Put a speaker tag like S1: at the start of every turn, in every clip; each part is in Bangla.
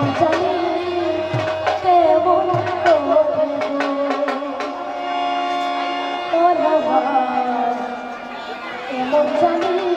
S1: I'm you.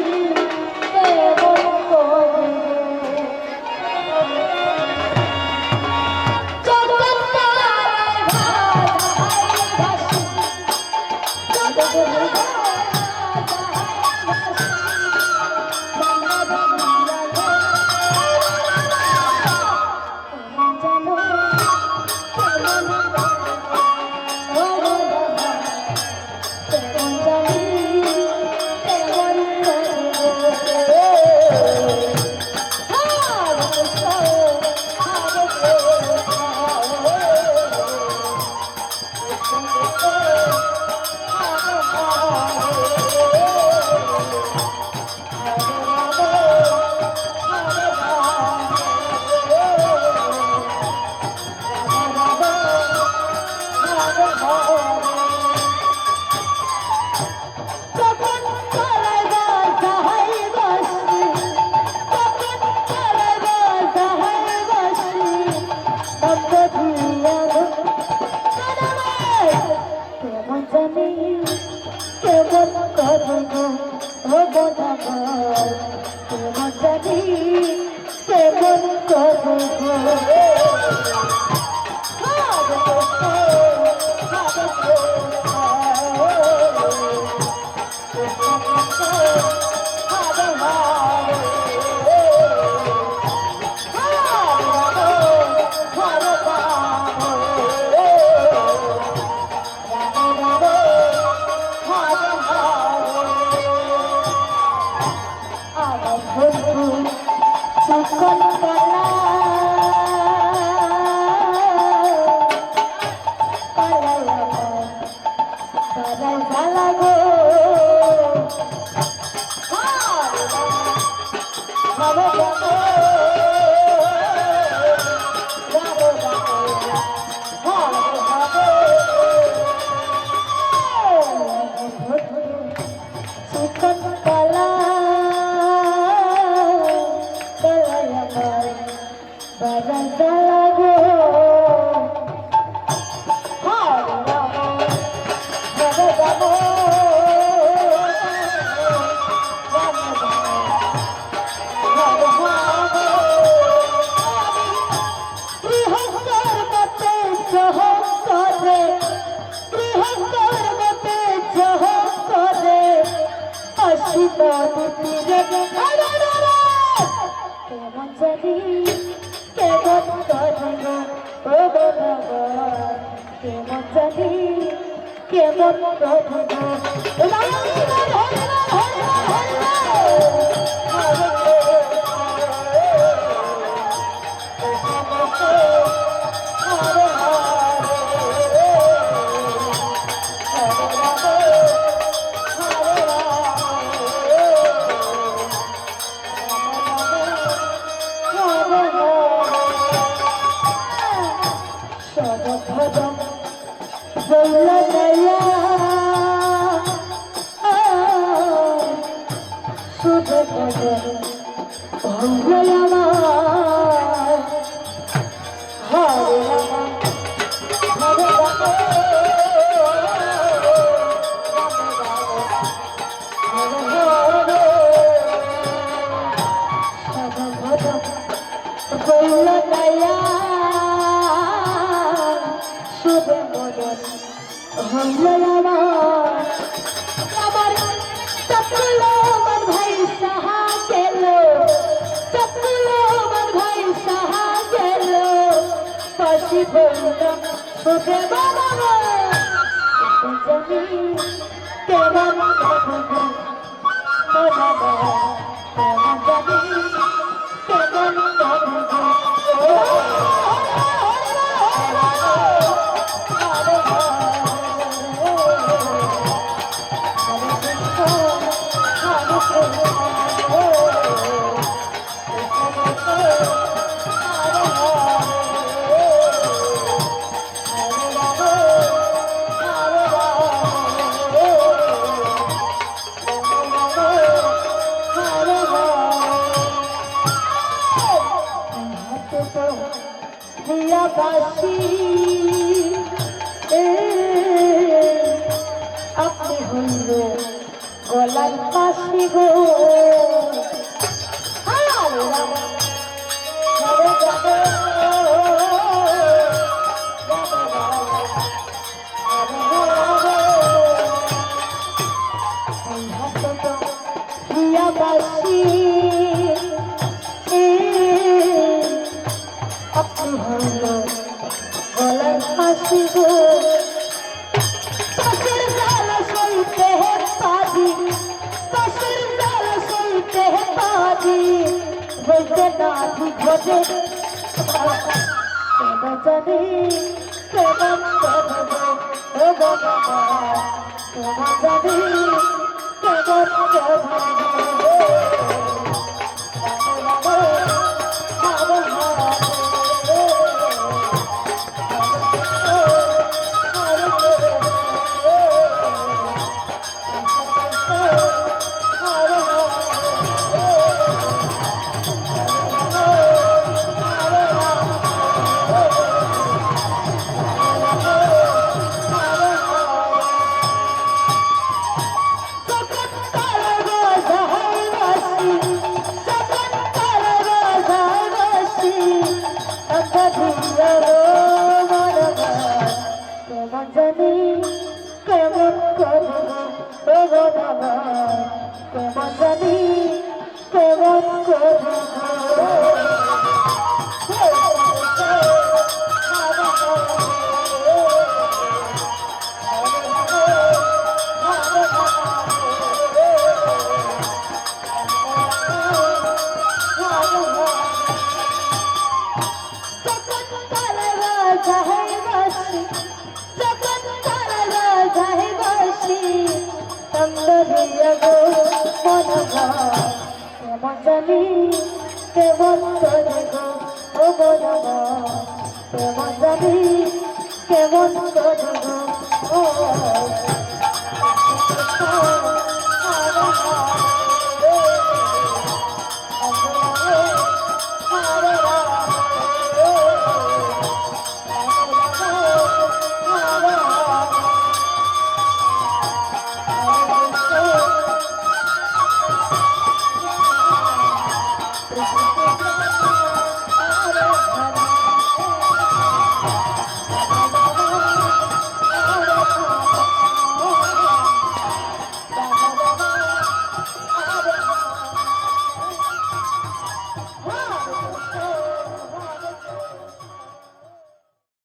S1: কেমন প্রভু তোকে বানাবো তুমি কেমন থাকব বানাবো তোমার যদি কেমন থাকব বাসি আপনি হল গলার পাশে গো বাসি খোঁজে কেন জানি কেমন করব ও বাবা কেন জানি কেমন করব জানি কেমন করে এমন আমার কেমন জানি কেমন করে গো মন কেমন জানি কেমন করে গো ও মন কেমন জানি কেমন করে গো ও Oh,